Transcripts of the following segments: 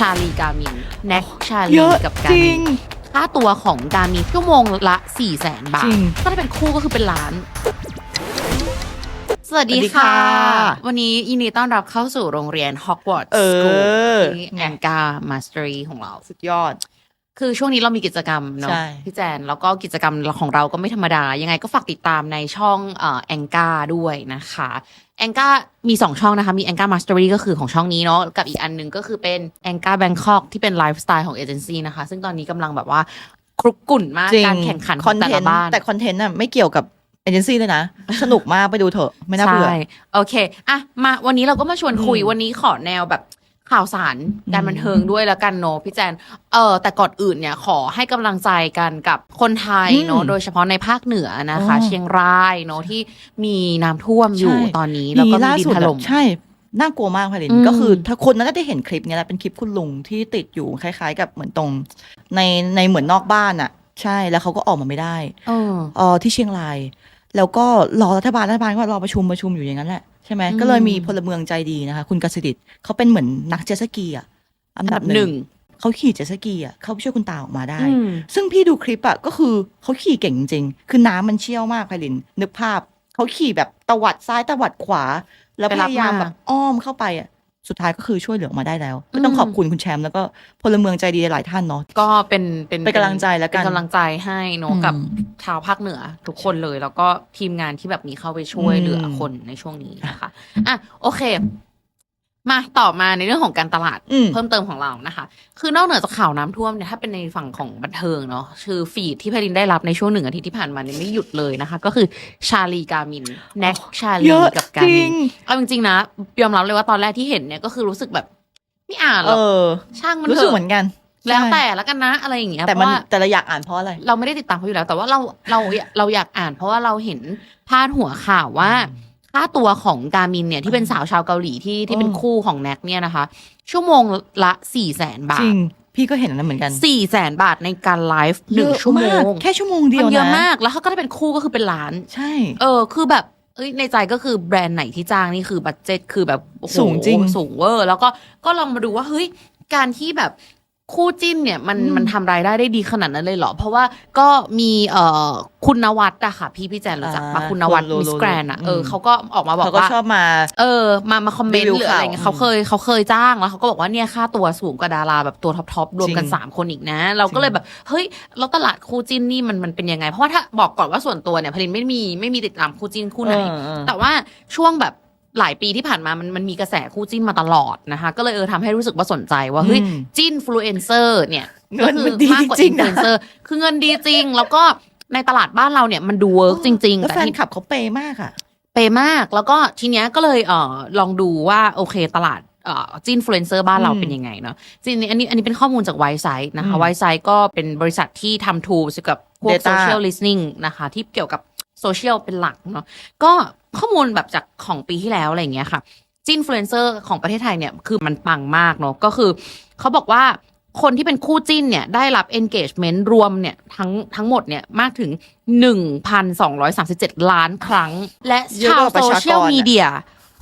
ชาลีกามินแน็กชาเยลีอะกับกาจริมิงนค่าตัวของกามินชั่วโมงละ4ี่แสนบาจทริงก็ถ้าเป็นคู่ก็คือเป็นล้าน สวัสดีสวัสดีค่ะค่ะ วันนี้ยินดีต้อนรับเข้าสู่โรงเรียนฮอกวอตส์เอสกูลอที่แองกามาสเตอรีของเรา สุดยอด คือช่วงนี้เรามีกิจกรรมเนาะใช่ พี่แจนแล้วก็กิจกรรมของเราก็ไม่ธรรมดา ยังไงก็ฝากติดตามในช่องเอ่อแองกาด้วยนะคะแองกามี 2 ช่องนะคะ มีแองกามาสเตอรี่ก็คือของช่องนี้เนาะกับอีกอันหนึงก็คือเป็นแองกาแบงคอกที่เป็นไลฟ์สไตล์ของเอเจนซี่นะคะ ซึ่งตอนนี้กำลังแบบว่าครุกกุ่นมากจริงการแข่งขันขคอองนแต่เทละนต์บ้าน แต่คอนเทนต์น่ะไม่เกี่ยวกับเอเจนซี่เลยนะ สนุกมากไปดูเถอะ ไม่น่าเบื่อ ใช่โอเค อะ มาวันนี้เราก็มาชวนคุยอืมวันนี้ขอแนวแบบ ข่าวสารการบันเทิงด้วยแล้วกันเนอะพี่แจน เออแต่ก่อนอื่นเนี่ยขอให้กำลังใจกันกับคนไทยเนอะโดยเฉพาะในภาคเหนือนะคะ เชียงรายเนอะที่มีน้ำท่วมอยู่ตอนนี้แล้วก็มีล่าดินสุดถอะล่ม ใช่ น่ากลัวมากพาลินอืมก็คือถ้าคนนั้นน่าจะเห็นคลิปเนี้ยแหละเป็นคลิปคุณลุงที่ติดอยู่คล้ายๆ กับเหมือนตรง ในในเหมือนนอกบ้านอะใช่แล้วเขาก็ออกมาไม่ได้เออเออที่เชียงราย แล้วก็รอรัฐบาลรัฐบาลก็รอประชุมประชุมอยู่อย่างนั้นแหละใช่ไหมอืม ก็เลยมีพลเมืองใจดีนะคะ คุณกสิดิตเขาเป็นเหมือนนักเจ็ตสกีอะอันอันดัดับบหหนึ่นึ่งงเขาขี่เจ็ตสกีอะเขาไปช่วยคุณตาออกมาได้ อืมซึ่งพี่ดูคลิปอะก็คือเขาขี่เก่งจริงๆคือน้ำมันเชี่ยวมากไพลิน นึกภาพเขาขี่แบบตวัดซ้ายตวัดขวา แล้วไปพรับยายามมาแบบอ้อมเข้าไปอะ สุดท้ายก็คือช่วยเหลือออกมาได้แล้วอืก็มต้องขอบคุณคุณแชมป์แล้วก็พลเมืองใจดีหลายท่านเนาะก็เป็นเป็นเป็นกำลังใจแล้วกันเป็นกำลังใจให้เนอะอืมกับชาวภาคเหนือทุกคนเลย แล้วก็ทีมงานที่แบบนี้เข้าไปช่วยอืมเหลือคนในช่วงนี้นะคะอะโอเค มาต่อมาในเรื่องของการตลาดอืมเพิ่มเติมของเรานะคะ คือนอกเหนือจากข่าวน้ำท่วมเนี่ยถ้าเป็นในฝั่งของบันเทิงเนาะคือฟีดที่พลินได้รับในช่วงหนึ่งอาทิตย์ที่ผ่านมาเนี่ยไม่หยุดเลยนะคะ ก็คือชาลีกามินแน็กชาลีเยอะกับกาจริมินงเอาจริงๆนะยอมรับเลยว่าตอนแรกที่เห็นเนี่ยก็คือรู้สึกแบบไม่อ่านหรเออกอช่างมันรู้เถสึกอะเหมือนกันแล้วใช่แต่แล้วกันนะอะไรอย่างเงี้ยแต่เพมันราะว่าแต่เราอยากอ่านเพราะอะไร เราไม่ได้ติดตามเขาอยู่แล้ว แต่ว่าเราเราเราอยากอ่าน เพราะว่าเราเห็นพาดหัวข่าวว่า ค่าตัวของกามินเนี่ยที่เป็นสาวชาวเกาหลีที่ที่เป็นอืมคู่ของแน็กเนี่ยนะคะ ชั่วโมงละสี่แสนบาจทริงพี่ก็เห็นอันนั้นเหมือนกันสี่แสนบาทในการไลฟ์หนึ่งเยอะชั่วโมากงแค่ชั่วโมงเดียวมันนะเยอะมาก แล้วเขาก็ถ้าเป็นคู่ก็คือเป็นล้าน ใช่ เออ คือแบบเอ้ยในใจก็คือแบรนด์ไหนที่จ้างนี่คือบัตเจ็ตคือแบบโอ้โหสูงจริงสูงเวอร์ แล้วก็ก็ลองมาดูว่าเฮ้ยการที่แบบ คู่จิ้นเนี่ยมันอืมมันทำรายได้ได้ดีขนาดนั้นเลยเหรอ เพราะว่าก็มีเอ่อคุณนวัดอะค่ะ พี่พี่แจนรู้จักปะอ่าคุณนวัดรู้มิสรู้แกรนอะรู้เอออืมเขาก็ออกมาบอกเขาก็ว่า ชอบมา เออมามาคอมเมนต์รีวิวหรืออะไรเงี้ยข่าวเขาเคยเขาเคยจ้างแล้วเขาก็บอกว่าเนี่ยค่าตัวสูงกว่าดาราแบบตัวท็อปทอปรวมกัน จริงสามคนอีกนะ เราก็เลยแบบ เฮ้ยแล้วตลาดคู่จิ้นนี่มันมันเป็นยังไง เพราะว่าถ้าบอกก่อนว่าส่วนตัวเนี่ยผลินไม่มีไม่มีติดตามคู่จิ้นคู่ไหน เออเออ แต่ว่าช่วงแบบ หลายปีที่ผ่านมามันมันมีกระแสคู่จิ้นมาตลอดนะคะ ก็เลยเออทำให้รู้สึกว่าสนใจว่าเฮ้ยอืมจิ้นฟลูเอนเซอร์เนี่ยเงินมันดีมากกว่าจริอิงนๆฟลูนะเอนเซอร์คือเงินดีจริง แล้วก็ในตลาดบ้านเราเนี่ยมันดูเวิร์กจริง ๆ แล้วแต่แฟนที่ คลับเขาเปย์มากอะเปย์มากแล้วก็ทีเนี้ยก็เลยเอ่อลองดูว่าโอเคตลาดเอ่อจิ้นฟลูเอนเซอร์บ้านเราอืมเป็นยังไงเนาะจริงๆอันนี้อันนี้เป็นข้อมูลจากไวซ์ไซต์นะคะอืมไวซ์ไซต์ก็เป็นบริษัทที่ทำ tools เกี่ยวกับพวก Data social listening นะคะ ที่เกี่ยวกับ โซเชียลเป็นหลักเนาะก็ข้อมูลแบบจากของปีที่แล้วอะไรอย่างเงี้ยค่ะจิ้นฟลูเอนเซอร์ของประเทศไทยเนี่ยคือมันปังมากเนาะก็คือเขาบอกว่าคนที่เป็นคู่จิ้นเนี่ยได้รับ engagement รวมเนี่ยทั้งทั้งหมดเนี่ยมากถึง 1,237 ล้านครั้ง และเยอะชาวกว่าประโซชากรเชียลอะมีเดีย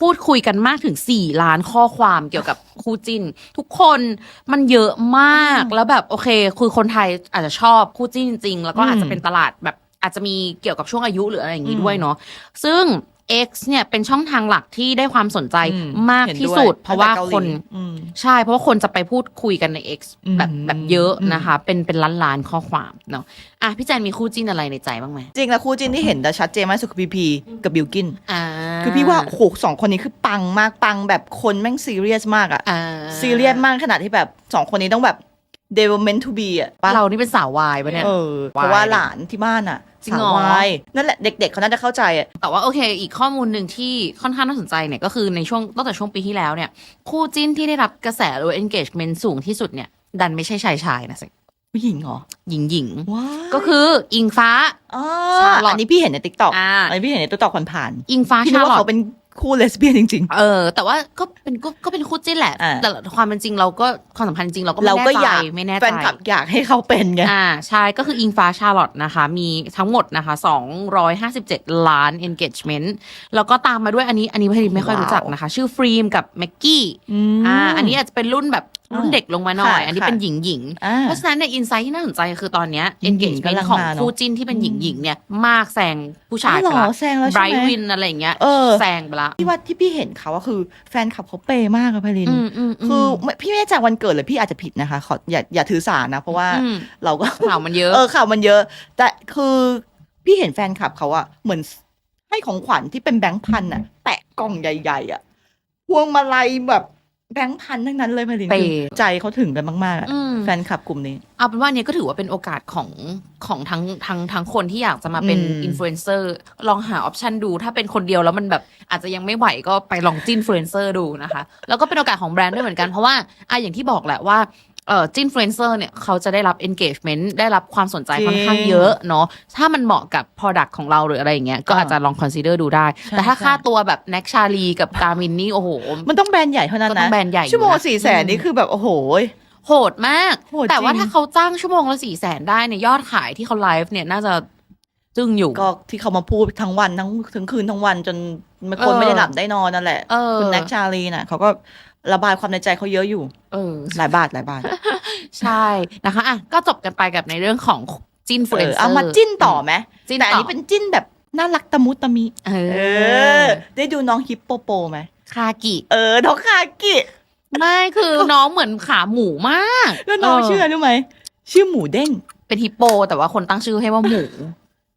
พูดคุยกันมากถึง 4 ล้านข้อความเกี่ยวกับคู่จิ้น ทุกคนมันเยอะมากแล้วแบบโอเค คือคนไทยอาจจะชอบคู่จิ้นจริงๆ แล้วก็อาจจะเป็นตลาดแบบ อาจจะมีเกี่ยวกับช่วงอายุหรืออะไรอย่างนี้ด้วยเนาะซึ่ง X เนี่ยเป็นช่องทางหลักที่ได้ความสนใจอืมมากเห็นที่ด้วยสุด เพราะว่าตั้งแต่เกหลีคนอืมใช่เพราะว่าคนจะไปพูดคุยกันใน X อืมแบบแบบเยอะอืมนะคะ เป็นเป็นล้านล้านๆข้อความเนาะอะพี่แจนมีคู่จิ้นอะไรในใจบ้างไหมจริงแล้วคู่จิ้นที่เห็นแต่ชัดเจนมากสุดคือพีพีกับบิลกินอ่าคือพี่ว่าโอ้โหสองคนนี้คือปังมากปังแบบคนแม่งซีเรียสมากอะอ่าซีเรียสมากขนาดที่แบบสองคนนี้ต้องแบบ development to be อะปะเรานี่เป็นสาววายปะเนี่ย เออเพราะว่าหลานที่บ้านอะจริงเหรอ สาววายนั่นแหละเด็ก ๆเขาน่าจะเข้าใจอะแต่ว่าโอเค อีกข้อมูลหนึ่งที่ค่อนข้างน่าสนใจเนี่ย ก็คือในช่วงตั้งแต่ช่วงปีที่แล้วเนี่ย คู่จิ้นที่ได้รับกระแสหรือ engagement สูงที่สุดเนี่ย ดันไม่ใช่ชายชายนะสิ ผู้หญิงเหรอหญิงหญิงว้าก็คืออิงฟ้า อ๋อ Charlotte อันนี้พี่เห็นในติ๊กต็อกอ่า อันนี้พี่เห็นในติ๊กต็อกผ่านอิงฟ้าๆพี่นึชากว่าลอตเขาเป็น คู่เลสเบี้ยนจริง เออ แต่ว่าก็เป็นก็ก็เป็นคู่จิ้นแหละ อ่า แต่ความเป็นจริงเราก็ความสัมพันธ์จริงเราก็ๆไม่เราแน่ก็ใจอยากไม่แน่ใจ แฟนคลับอยากให้เขาเป็นไง อ่าใช่ก็คืออิงฟ้าชาร์ลอตนะคะ มีทั้งหมดนะคะ 257 ล้าน engagement แล้วก็ตามมาด้วยอันนี้อันนี้พี่ไม่ค่อยรู้จักนะคะ ชื่อฟรีมกับแม็กกี้มอ่าอันนี้อาจจะเป็นรุ่นแบบ รุ่นเด็กลงมาหน่อย ค่ะอันนี้ค่ะเป็นหญิงหญิงๆอ่าเพราะฉะนั้นในอินไซต์ที่น่าสนใจคือตอนเนี้ย หญิงๆ engagement กำลังของมาเนอะคู่จิ้นที่เป็นหญิงหญิงๆเนี่ยมากแซงผู้ชายอ๋อไปเหรละอแซงแล้วไบรใช่ไหมท์วินอะไรอย่างเงี้ยเออ แซงไปละพี่ว่าที่พี่เห็นเขาอะคือแฟนคลับเขาเปย์มากอะพลิน อืมอืมมคือไม่พี่ไม่แน่ใจวันเกิดเลยพี่อาจจะผิดนะคะขออย่าอย่าถือสานะ เพราะว่าอืมเราก็ ข่าวมันเยอะ เออข่าวมันเยอะ แต่คือพี่เห็นแฟนคลับเขาอะเหมือนให้ของขวัญที่เป็นแบงค์พันอะแปะกล่องใหญ่ ๆอะพวงมาลัยแบบ แบงค์พันทั้งนั้นเลยพลินเป คือย์ใจเขาถึงกันมากๆอะอืม แฟนคลับกลุ่มนี้ เอาเป็นว่าเนี่ยก็ถือว่าเป็นโอกาสของของทั้งทั้งทั้งคนที่อยากจะมาเป็นอืม อินฟลูเอนเซอร์ลองหาออปชันดู ถ้าเป็นคนเดียวแล้วมันแบบอาจจะยังไม่ไหวก็ไปลองจิ้นอินฟลูเอนเซอร์ดูนะคะ แล้วก็เป็นโอกาสของแบรนด์ด้วยเหมือนกันเพราะว่าอะอย่างที่บอกแหละว่า เอ่อจิ้นอินฟลูเอนเซอร์เนี่ยเขาจะได้รับ engagement ได้รับความสนใจจริงค่อนข้างเยอะเนาะถ้ามันเหมาะกับ product ของเราหรืออะไรอย่างเงี้ยก็อาจจะลอง consider ดูได้ใช่แต่ถ้าใช่ค่าตัวแบบแน็กชาลีกับกามินนี่โอ้โห มันต้องแบรนด์ใหญ่เท่านั้นก็ต้อนะงแบรนด์ใหญ่อยู่ชั่วโมงนะสี่แสนอืมนี่คือแบบโอ้โหโหดมากโหดแต่ว่าจริงถ้าเขาจ้างชั่วโมงละสี่แสนได้เนี่ยยอดขายที่เขาไลฟ์เนี่ยน่าจะจึ้งอยู่ก็ที่เขามาพูดทั้งวันทั้งถึงคืนทั้งวันจนคนเออไม่ได้หลับได้นอนนั่นแหละเออคุณแน็กชาลีน่ะเขาก็ ระบายความในใจเขาเยอะอยู่ เออ หลายบาทหลายบาท ใช่นะคะอะก็จบกันไปกับในเรื่องของจิ้นฟลูเอเอนอเซอร์เอามาจิ้นต่อไหมจิ้นแต่อันต่อนี้เป็นจิ้นแบบน่ารักตะมุตะมิเอเอออ ได้ดูน้องฮิปโปโปไหมคากิ เออ น้องคากิ ไม่คือน้องเหมือนขาหมูมาก แล้วน้องชื่ออะไรรู้ไหม ชื่อหมูเด้ง เป็นฮิปโป แต่ว่าคนตั้งชื่อให้ว่าหมู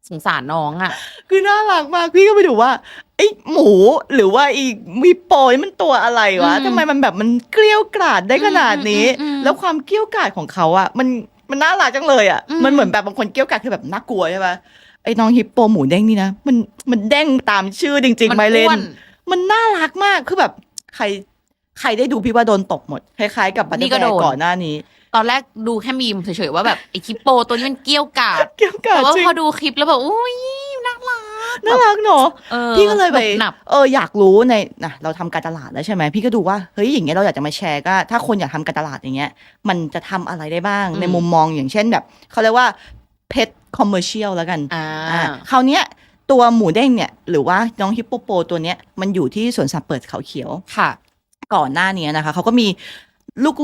สงสารน้องอะ คือน่ารักมากพี่ก็ไปดูว่าไอ้หมูหรือว่าไอีฮิปโปนี่มันตัวอะไรวะอืมทำไมมันแบบมันเกลี้ยวกล่อดได้ขนาดนี้ อืมอืมอืมแล้วความเกลี้ยวกล่อดของเขาอะมันมันน่ารักจังเลยอะอืม มันเหมือนแบบบางคนเกลี้ยวกล่อดคือแบบน่ากลัวใช่ปะไอ้น้องฮิปโปหมูเด้งนี่นะมันมันเด้งตามชื่อจริงๆมันไมเลอ้วนนมันน่ารักมาก คือแบบใครใครได้ดูพี่ว่าโดนตกหมด คล้ายๆกับบัตเตอนี่ร์ก็แบโดร์นก่อนหน้านี้ ตอนแรกดูแค่มีมเฉยๆว่าแบบไอฮิปโปตัวนี้มันเกี้ยวกาดเกลี้ยวกล่อแต่ดว่าจริงพอดูคลิปแล้วแบบอุ้ยน่ารัก น่ารักเนอะออพี่ก็เลยไปหนุบหนับ เอออยากรู้ในนะเราทำการตลาดแล้วใช่ไหมพี่ก็ดูว่าเฮ้ยอย่างเงี้ยเราอยากจะมาแชร์ก็ถ้าคนอยากทำการตลาดอย่างเงี้ย มันจะทำอะไรได้บ้างอืม ในมุมมองอย่างเช่นแบบเขาเรียกว่าเพ t คอมเมอร์เชียลแล้วกัน อ่า อ่าคราวเนี้ยตัวหมูเด้งเนี่ยหรือว่าน้องฮิปโปโปตัวเนี้ยมันอยู่ที่สวนสัตว์เปิดเขาเขียว ค่ะ ก่อนหน้านี้นะคะเขาก็มี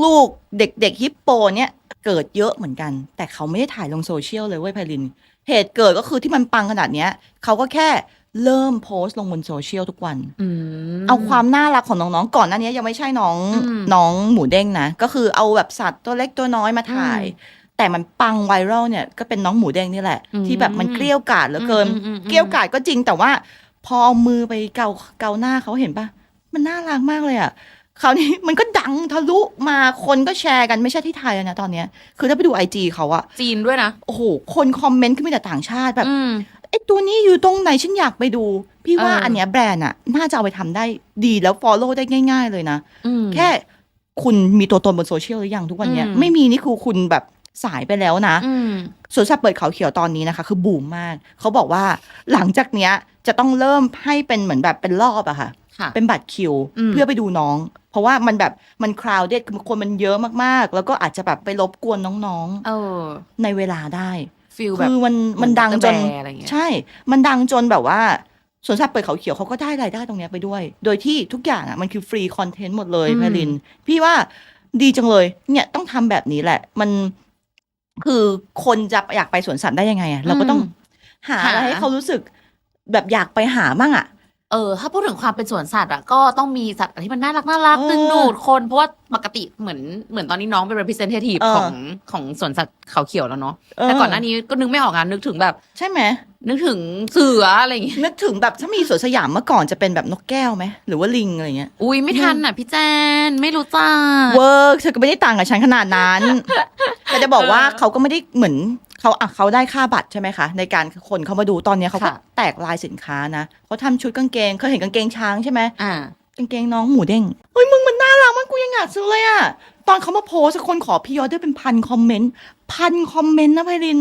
ลูกๆ เด็กๆฮิปโปเนี่ยเกิดเยอะเหมือนกัน แต่เขาไม่ได้ถ่ายลงโซเชียลเลยเว้ยไพลิน เหตุเกิดก็คือที่มันปังขนาดเนี้ยเขาก็แค่เริ่มโพสต์ลงบนโซเชียลทุกวันอืมเอาความน่ารักของน้องๆ ก่อนหน้านี้ยังไม่ใช่น้องอืมน้องหมูเด้งนะ ก็คือเอาแบบสัตว์ตัวเล็กตัวน้อยมาถ่ายอืมแต่มันปังไวรัลเนี่ยก็เป็นน้องหมูเด้งนี่แหละอืมที่แบบมันเกลี้ยวกล่อดเหลือเกินอืมอืมอืมเกลี้ยวกล่อดก็จริงแต่ว่า พอเอามือไปเกาเกาหน้าเขาเห็นปะมันน่ารักมากเลยอะ คราวนี้มันก็ดังทะลุมาคนก็แชร์กันไม่ใช่ที่ไทยอะนะตอนเนี้ย คือถ้าไปดูไอจีเขาอะจีนด้วยนะ โอ้โห คนคอมเมนต์ขึ้นมาแต่ต่างชาติแบบอืมไอ้ตัวนี้อยู่ตรงไหนฉันอยากไปดู พี่ว่าเอออัอันเนี้ยแบรนด์อะน่าจะเอาไปทำได้ดีแล้ว follow ได้ง่าย ๆ เลยนะอืมแค่คุณมีตัวตนบนโซเชียลหรือยังทุกวันเนี้ยอืมไม่มีนี่คือคุณแบบสายไปแล้วนะอืมสวนสัตว์เปิดเขาเขียวตอนนี้นะคะ คือบูมมาก เขาบอกว่าหลังจากเนี้ยจะต้องเริ่มให้เป็นเหมือนแบบเป็นรอบอะค่ะค่ะเป็นบัตรคิวอืมเพื่อไปดูน้อง เพราะว่ามันแบบมันคราวเด็ดคนมันเยอะมากๆ แล้วก็อาจจะแบบไปรบกวนน้องเออๆ ในเวลาได้ฟิลแบบ คือมันมันดังจนเหมือ Dr. Bear อะไรเงี้ย ใช่ มันดังจนแบบว่าสวนสัตว์เปิดเขาเขียวเขาก็ได้รายได้ตรงเนี้ยไปด้วย โดยที่ทุกอย่างอะมันคือฟรีคอนเทนต์หมดเลยอืม แพลิน พี่ว่าดีจังเลย เนี่ยต้องทำแบบนี้แหละ มันคือคนจะอยากไปสวนสัตว์ได้ยังไงอะเราก็ต้องหาอะไรให้เขารู้สึกแบบอยากไปหามั่งอะ เออ ถ้าพูดถึงความเป็นสวนสัตว์อะก็ต้องมีสัตว์ที่มันน่ารักน่ารักเออดึงดูดคน เพราะว่าปกติเหมือนเหมือนตอนนี้น้องเป็น representative เออ ของของสวนสัตว์เขาเขียวแล้วเนาะแต่ก่อนหน้านี้ก็นึกไม่ออกงานนึกถึงแบบ ใช่ไหม นึกถึงเสืออะไรอย่างเงี้ยนึกถึงแบบถ้ามีสวนสยามเมื่อก่อนจะเป็นแบบนกแก้วไหมหรือว่าลิงอะไรเงี้ยอุ้ยไม่ทันอะพี่แจนไม่รู้จักเวิร์กเธอก็ไม่ได้ต่างกับฉันขนาดนั้นแต่จะบอกว่าเออเขาก็ไม่ได้เหมือนเขาอะเขาได้ค่าบัตรใช่ไหมคะ ในการคนเขามาดูตอนเนี้ยเขาก็ค่ะแตกลายสินค้านะเขาทำชุดกางเกงเคยเห็นกางเกงช้างใช่ไหมอ่ากางเกงน้องหมูเด้งเฮ้ยมึงมันน่ารักมากกูยังอยากซื้อเลยอะตอนเขามาโพสต์คนขอพีออเดอร์เป็นพันคอมเมนต์พันคอมเมนต์นะไพริน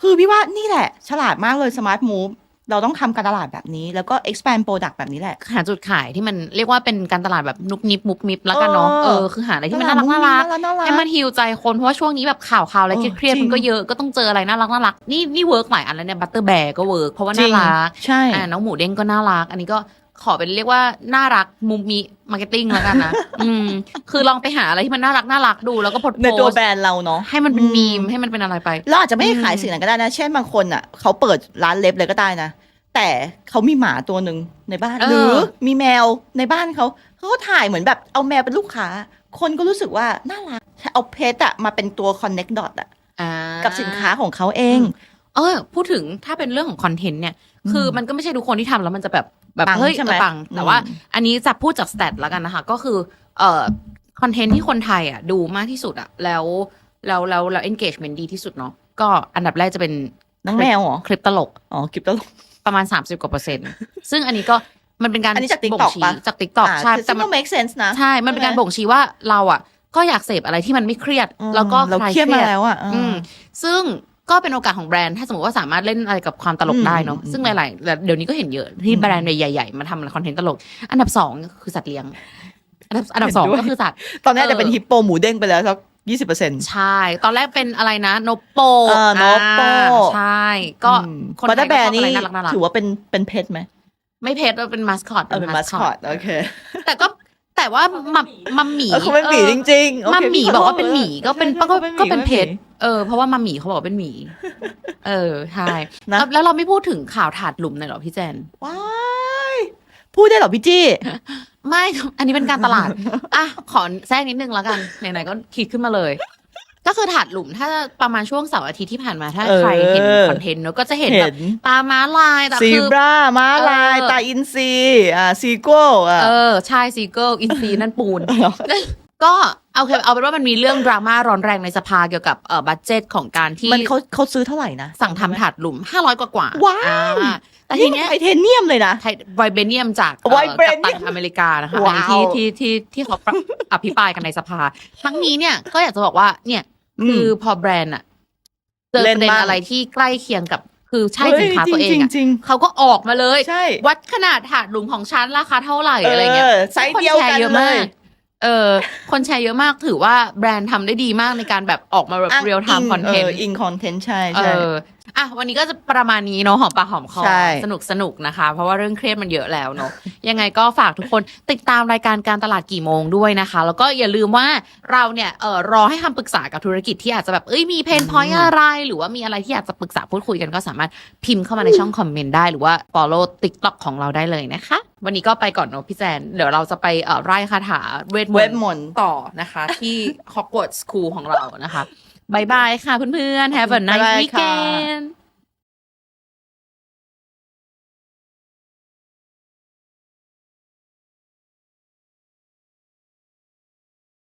คือพี่ว่านี่แหละ ฉลาดมากเลยสมาร์ทมูฟเราต้องทำการตลาดแบบนี้ แล้วก็ expand product แบบนี้แหละ หาจุดขายที่มันเรียกว่าเป็นการตลาดแบบนุกนิบมุบมิบแล้วกันเนาะเอเอออคือหาอะไรที่มันน่ารักน่ารักน่ารักให้มันฮิวใจคนเพราะว่าช่วงนี้แบบข่าวข่าวอะไรเออเครียดจริๆง มันก็เยอะก็ต้องเจออะไรน่ารักน่ารักนี่นี่เวิร์กหลายอันแล้วเนี่ยบัตเตอร์แบร์ก็เวิร์กเพราะว่าน่ารักใช่ อ่าน้องหมูเด้งก็น่ารัก อันนี้ก็ ขอเป็นเรียกว่าน่ารักมุมมีมาร์เก็ตติ้งแล้วกันนะอืม คือลองไปหาอะไรที่มันน่ารักน่ารักดูแล้วก็โพสต์ในตัวแบรนด์เราเนาะให้มันเป็นมีมให้มันเป็นอะไรไปเราอาจจะไม่ได้ขายอืมสิ่งนั้นก็ได้นะ เช่นบางคนอะเขาเปิดร้านเล็บเลยก็ได้นะแต่เขามีหมาตัวหนึ่งในบ้าน หรือมีแมวในบ้านเขาเขาก็ถ่ายเหมือนแบบเอาแมวเป็นลูกค้า คนก็รู้สึกว่าน่ารักเอาเพชอะมาเป็นตัว connect dot อะอ่ากับสินค้าของเขาเอง เออ พูดถึงถ้าเป็นเรื่องของคอนเทนต์เนี่ย คือมันก็ไม่ใช่ทุกคนที่ทำแล้วมันจะแบบ แบบปังเฮ้ยใช่ไหมเออปังแต่อืมว่าอันนี้จะพูดจากสแตทแล้วกันนะคะ ก็คือเอ่อคอนเทนต์ที่คนไทยอะดูมากที่สุดอะ แล้วแล้วแล้วแล้ว engagement ดีที่สุดเนาะก็อันดับแรกจะเป็นน้องแมวเหรอคลิปตลกอ๋อคลิปตลกประมาณ 30กว่าเปอร์เซ็นต์ซึ่งอันนี้ก็มันเป็นการอันนี้จากบ่ง TikTok ชี้ปะจาก TikTok ใช่แต่แต่มัมันน make sense นะใช่มันเป็นการบ่งชี้ว่าเราอะก็อยากเสพอะไรที่มันไม่เครียดอืมแล้วก็เราคลายเครียดมาแล้วอะอืมซึ่ง ก็เป็นโอกาสของแบรนด์ ถ้าสมมติว่าสามารถเล่นอะไรกับความตลกอืมได้เนาะอืมซึ่งหลายๆเดี๋ยวนี้ก็เห็นเยอะที่แบรนด์ใหญ่ๆมาทำคอนเทนต์ตลก อันดับสองคือสัตว์เลี้ยง อันดับอันดับสองก็คือสัตว์ ตอนนี้อาจจะเออเป็นฮิปโปหมูเด้งไปแล้วสักยี่สิบเปอร์เซ็นต์ใช่ ตอนแรกเป็นอะไรนะนปโปเออนปโปอ่าใช่ ก็คนบัตไทเตอยร์แบก็ร์ชอบนี่อะไรน่ารักน่ารักถือว่าเป็นเป็นเพชรไหมไม่เพชรเป็นมาสคอตเออเป็นมาสคอตโอเค แต่ก็ แต่ว่ามัมมัมหมีเออเขาเป็นหมีจริงๆโอเคมัมหมีพี่ขบอกโทษว่าเป็นหมีก็เป็นใช่ก็ใช่ก็เป็นหมีเพชรเออเพราะว่ามัมหมีเขาบอกว่าเป็นหมีเออใช่นะ แล้วแล้วเราไม่พูดถึงข่าวถาดหลุมเลยเหรอพี่แจน ว้ายพูดได้เหรอพี่จี้ ไม่ อันนี้เป็นการตลาด อะ ขอแทรกนิดนึงแล้วกัน ไหนๆ ก็คิดขึ้นมาเลย ก็คือถาดหลุมถ้าประมาณช่วงเสาร์อาทิตย์ที่ผ่านมาถ้าเออใครเห็นคอนเทนต์เนอะก็จะเห็นแบเห็บนตาม้าลายแต่ซีคือบราม้าลายเออตาอินซีอ่าซีโก้อะเออใช่ซีเกิลอินซีนั่นปูนก็เอาเคเอาเป็นว่ามันมีเรื่องดราม่าร้อนแรงในสภาเกี่ยวกับเอ่อบัตเจตของการที่มันเขาเขาซื้อเท่าไหร่นะ สั่งทำถาดหลุม500กว่ากว่าว้าวอ่แต่ทีนี่มันเนี้ยไทเทเนียมเลยนะไทไวเบเนียมจากเอ่อ Vibranium กัปตันอเมริกานะคะว้าวอันนี้ที่ที่ที่ที่เขาปรับอภิปรายกันในสภา ทั้งนี้เนี่ยก็อยากจะบอกว่าเนี่ย คือพอแบรนด์อะเจอเล่ปนระเด็นบ้างอะไรที่ใกล้เคียงกับคือใช่เฮ้ยสินค้าตัวเองอะจริงเขาก็ออกมาเลยใช่วัดขนาดถาดหลุมของฉันราคาเท่าไหร่อะไรเงี้ยเออไซส์เดียวกันคแชร์เยอะเลมายกเออ คนแชร์เยอะมากถือว่าแบรนด์ทำได้ดีมากในการแบบออกมาแบบเรียลไทม์คอนเทนต์อิงคอนเทนต์ใช่เอใช่ ออะวันนี้ก็จะประมาณนี้เนาะหอมปากหอมคอใช่ สนุกสนุกนะคะ เพราะว่าเรื่องเครียดมันเยอะแล้วเนาะ ยังไงก็ฝากทุกคนติดตามรายการการตลาดกี่โมงด้วยนะคะ แล้วก็อย่าลืมว่าเราเนี่ยเออรอให้คำปรึกษากับธุรกิจที่อาจจะแบบเอ้ยมีเพนพอยต์อะไร หรือว่ามีอะไรที่อยากจะปรึกษาพูดคุยกันก็สามารถพิมพ์เข้ามาในช่องคอมเมนต์ได้ หรือว่า follow TikTok ของเราได้เลยนะคะ วันนี้ก็ไปก่อนเนาะพี่แจนเดี๋ยวเราจะไปเอ่อไล่คาถาเวทมเว็นบต์มนต์ต่อนะคะ ที่ Hogwarts School ของเรานะคะ บายบายค่ะเพื่อนๆ Have a บ๊าย nice บายค่ะ weekend